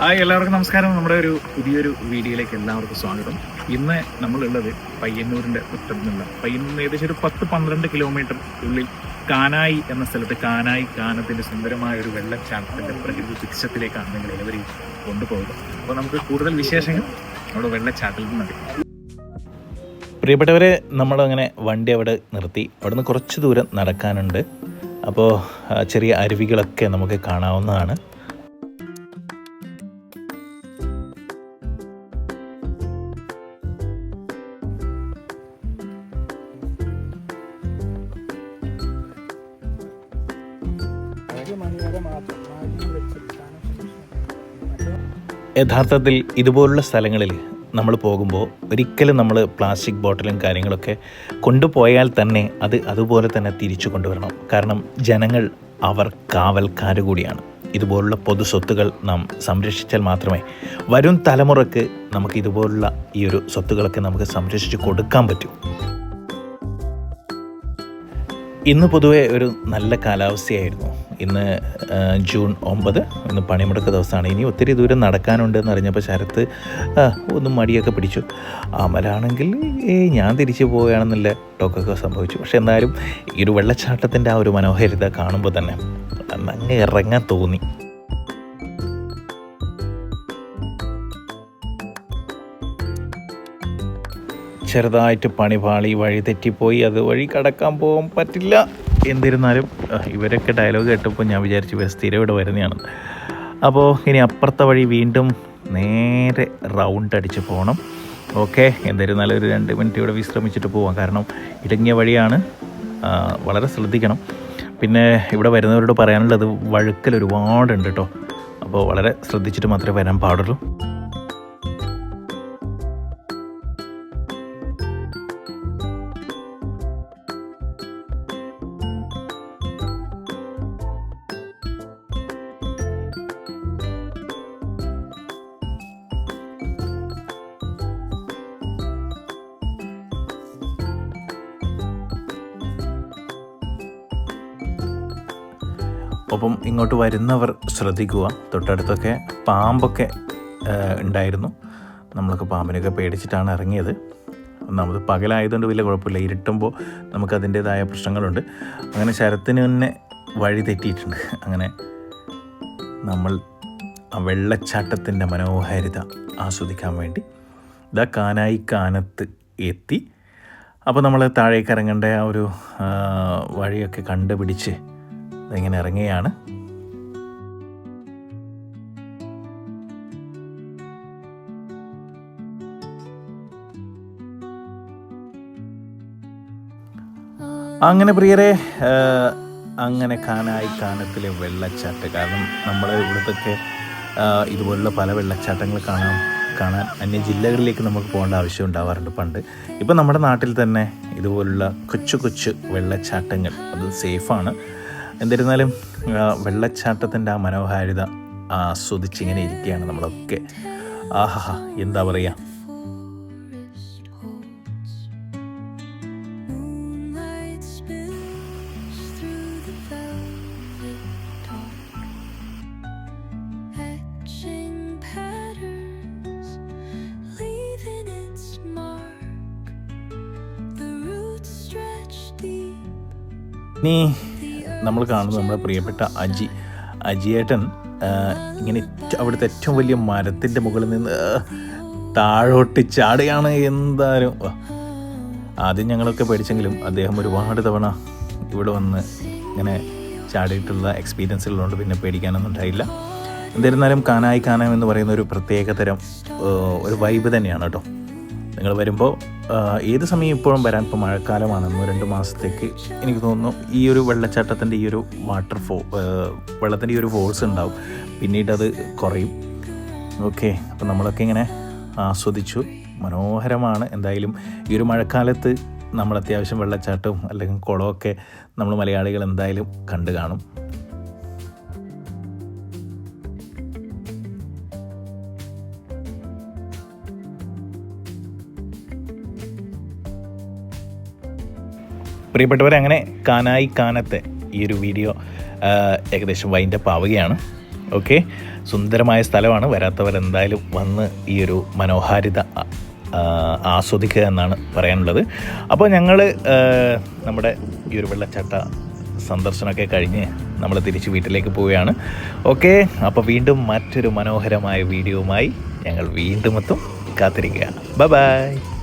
Hi എല്ലാവർക്കും നമസ്കാരം. നമ്മുടെ ഒരു പുതിയൊരു വീഡിയോയിലേക്ക് എല്ലാവർക്കും സ്വാഗതം. ഇന്ന് നമ്മളുള്ളത് പയ്യന്നൂരിന്റെ ഉത്തരത്തിനുള്ള പയ്യന്നൂർ ഏകദേശം ഒരു പത്ത് പന്ത്രണ്ട് കിലോമീറ്റർ ഉള്ളിൽ കാനായി എന്ന സ്ഥലത്ത് കാനായി കാനത്തിന്റെ സുന്ദരമായ ഒരു വെള്ളച്ചാട്ടത്തിന്റെ പ്രകൃതി ദൃശ്യത്തിലേക്കാണ് നിങ്ങൾ ഏവരെയും കൊണ്ടുപോകുന്നത്. അപ്പോൾ നമുക്ക് കൂടുതൽ വിശേഷങ്ങൾ നമ്മുടെ വെള്ളച്ചാട്ടത്തിൽ നിന്ന് പ്രിയപ്പെട്ടവരെ നമ്മളങ്ങനെ വണ്ടി അവിടെ നിർത്തി. അവിടുന്ന് കുറച്ച് ദൂരം നടക്കാനുണ്ട്. അപ്പോൾ ആ, ചെറിയ അരുവികളൊക്കെ നമുക്ക് കാണാവുന്നതാണ്. യഥാർത്ഥത്തിൽ ഇതുപോലുള്ള സ്ഥലങ്ങളിൽ നമ്മൾ പോകുമ്പോൾ ഒരിക്കലും നമ്മൾ പ്ലാസ്റ്റിക് ബോട്ടിലും കാര്യങ്ങളൊക്കെ കൊണ്ടുപോയാൽ തന്നെ അത് അതുപോലെ തന്നെ തിരിച്ചു കൊണ്ടുവരണം. കാരണം ജനങ്ങൾ അവർ കാവൽക്കാർ കൂടിയാണ്. ഇതുപോലുള്ള പൊതു സ്വത്തുകൾ നാം സംരക്ഷിച്ചാൽ മാത്രമേ വരും തലമുറയ്ക്ക് നമുക്ക് ഇതുപോലുള്ള ഈ ഒരു സ്വത്തുകളൊക്കെ നമുക്ക് സംരക്ഷിച്ച് കൊടുക്കാൻ പറ്റൂ. ഇന്ന് പൊതുവെ ഒരു നല്ല കാലാവസ്ഥയായിരുന്നു. ഇന്ന് ജൂൺ ഒമ്പത്. ഇന്ന് പണിമുടക്ക് ദിവസമാണ്. ഇനി ഒത്തിരി ദൂരം നടക്കാനുണ്ടെന്ന് അറിഞ്ഞപ്പോൾ ശരത്ത് ഒന്നും മടിയൊക്കെ പിടിച്ചു. അമലാണെങ്കിൽ ഞാൻ തിരിച്ചു പോവുകയാണെന്നുള്ള ടോക്കൊക്കെ സംഭവിച്ചു. പക്ഷെ എന്തായാലും ഈ ഒരു വെള്ളച്ചാട്ടത്തിന്റെ ആ ഒരു മനോഹാരിത കാണുമ്പോൾ തന്നെ അങ്ങ് ഇറങ്ങാൻ തോന്നി. ചെറുതായിട്ട് പണിപാളി വഴി തെറ്റിപ്പോയി. അത് വഴി കടക്കാൻ പോകാൻ പറ്റില്ല. എന്നിരുന്നാലും ഇവരൊക്കെ ഡയലോഗ് കേട്ടപ്പോൾ ഞാൻ വിചാരിച്ചു ഇവർ സ്ഥിരം ഇവിടെ വരുന്നതാണ്. അപ്പോൾ ഇനി അപ്പുറത്തെ വഴി വീണ്ടും നേരെ റൗണ്ട് അടിച്ച് പോകണം ഓക്കെ എന്തായിരുന്നാലും ഒരു രണ്ട് മിനിറ്റ് ഇവിടെ വിശ്രമിച്ചിട്ട് പോവാം. കാരണം ഇടുങ്ങിയ വഴിയാണ് വളരെ ശ്രദ്ധിക്കണം. പിന്നെ ഇവിടെ വരുന്നവരോട് പറയാനുള്ളത് വഴുക്കൽ ഒരുപാടുണ്ട് കേട്ടോ അപ്പോൾ വളരെ ശ്രദ്ധിച്ചിട്ട് മാത്രമേ വരാൻ പാടുള്ളൂ. ഒപ്പം ഇങ്ങോട്ട് വരുന്നവർ ശ്രദ്ധിക്കുക. തൊട്ടടുത്തൊക്കെ പാമ്പൊക്കെ ഉണ്ടായിരുന്നു. നമ്മളൊക്കെ പാമ്പിനൊക്കെ പേടിച്ചിട്ടാണ് ഇറങ്ങിയത്. ഒന്നാമത് പകലായതുകൊണ്ട് വലിയ കുഴപ്പമില്ല. ഇരുട്ടുമ്പോൾ നമുക്ക് അതിന്റേതായ പ്രശ്നങ്ങളുണ്ട്. അങ്ങനെ ശരത്തിന് തന്നെ വഴി തെറ്റിയിട്ടുണ്ട്. അങ്ങനെ നമ്മൾ ആ വെള്ളച്ചാട്ടത്തിന്റെ മനോഹാരിത ആസ്വദിക്കാൻ വേണ്ടി ഇതാ കാനായി കാനത്ത് എത്തി. അപ്പോൾ നമ്മൾ താഴേക്ക് ഇറങ്ങേണ്ട ആ ഒരു വഴിയൊക്കെ കണ്ടുപിടിച്ച് ഇങ്ങനെ ഇറങ്ങുകയാണ്. അങ്ങനെ പ്രിയരെ അങ്ങനെ കാനായി കാനത്തിലെ വെള്ളച്ചാട്ട്. കാരണം നമ്മുടെ ഇവിടുത്തൊക്കെ ഇതുപോലുള്ള പല വെള്ളച്ചാട്ടങ്ങൾ കാണാൻ കാണാൻ അന്യ ജില്ലകളിലേക്ക് നമുക്ക് പോകേണ്ട ആവശ്യം ഉണ്ടാവാറുണ്ട് പണ്ട്. ഇപ്പം നമ്മുടെ നാട്ടിൽ തന്നെ ഇതുപോലുള്ള കൊച്ചു കൊച്ചു വെള്ളച്ചാട്ടങ്ങൾ അത് സേഫാണ്. എന്നിരുന്നാലും വെള്ളച്ചാട്ടത്തിന്റെ ആ മനോഹാരിത ആസ്വദിച്ചിങ്ങനെ ഇരിക്കുകയാണ് നമ്മളൊക്കെ. ആഹാ എന്താ പറയുക ഇനി നമ്മൾ കാണുന്നത് നമ്മുടെ പ്രിയപ്പെട്ട അജി. അജിയേട്ടൻ ഇങ്ങനെ അവിടുത്തെ ഏറ്റവും വലിയ മരത്തിന്റെ മുകളിൽ നിന്ന് താഴോട്ട് ചാടുകയാണ് എന്തായാലും. ആദ്യം ഞങ്ങളൊക്കെ പേടിച്ചെങ്കിലും അദ്ദേഹം ഒരുപാട് തവണ ഇവിടെ വന്ന് ഇങ്ങനെ ചാടിയിട്ടുള്ള എക്സ്പീരിയൻസുകളുണ്ട് പിന്നെ പേടിക്കാനൊന്നും ഉണ്ടായില്ല. എന്നിരുന്നാലും കാനായി കാനം എന്ന് പറയുന്ന ഒരു പ്രത്യേകതരം ഒരു വൈബ് തന്നെയാണ് കേട്ടോ. നിങ്ങൾ വരുമ്പോൾ ഏത് സമയം ഇപ്പോഴും വരാൻ ഇപ്പോൾ മഴക്കാലമാണ് ഒന്ന് രണ്ട് മാസത്തേക്ക് എനിക്ക് തോന്നുന്നു ഈ ഒരു വെള്ളച്ചാട്ടത്തിന്റെ ഈ ഒരു വാട്ടർ ഫോ വെള്ളത്തിന്റെ ഈ ഒരു ഫോഴ്സ് ഉണ്ടാവും. പിന്നീട് അത് കുറയും. ഓക്കെ അപ്പോൾ നമ്മളൊക്കെ ഇങ്ങനെ ആസ്വദിച്ചു. മനോഹരമാണ്. എന്തായാലും ഈ ഒരു മഴക്കാലത്ത് നമ്മൾ അത്യാവശ്യം വെള്ളച്ചാട്ടവും അല്ലെങ്കിൽ കുളമൊക്കെ നമ്മൾ മലയാളികൾ എന്തായാലും കണ്ടു കാണും. പ്രിയപ്പെട്ടവരെ അങ്ങനെ കാനായി കാനത്തെ ഈ ഒരു വീഡിയോ ഏകദേശം വൈൻഡപ്പ് ആവുകയാണ്. ഓക്കെ സുന്ദരമായ സ്ഥലമാണ്. വരാത്തവരെന്തായാലും വന്ന് ഈ ഒരു മനോഹാരിത ആസ്വദിക്കുക എന്നാണ് പറയാനുള്ളത്. അപ്പോൾ ഞങ്ങൾ നമ്മുടെ ഈ ഒരു വെള്ളച്ചാട്ട സന്ദർശനമൊക്കെ കഴിഞ്ഞ് നമ്മൾ തിരിച്ച് വീട്ടിലേക്ക് പോവുകയാണ്. ഓക്കെ അപ്പോൾ വീണ്ടും മറ്റൊരു മനോഹരമായ വീഡിയോയുമായി ഞങ്ങൾ വീണ്ടും എത്തും. കാത്തിരിക്കുക. Bye bye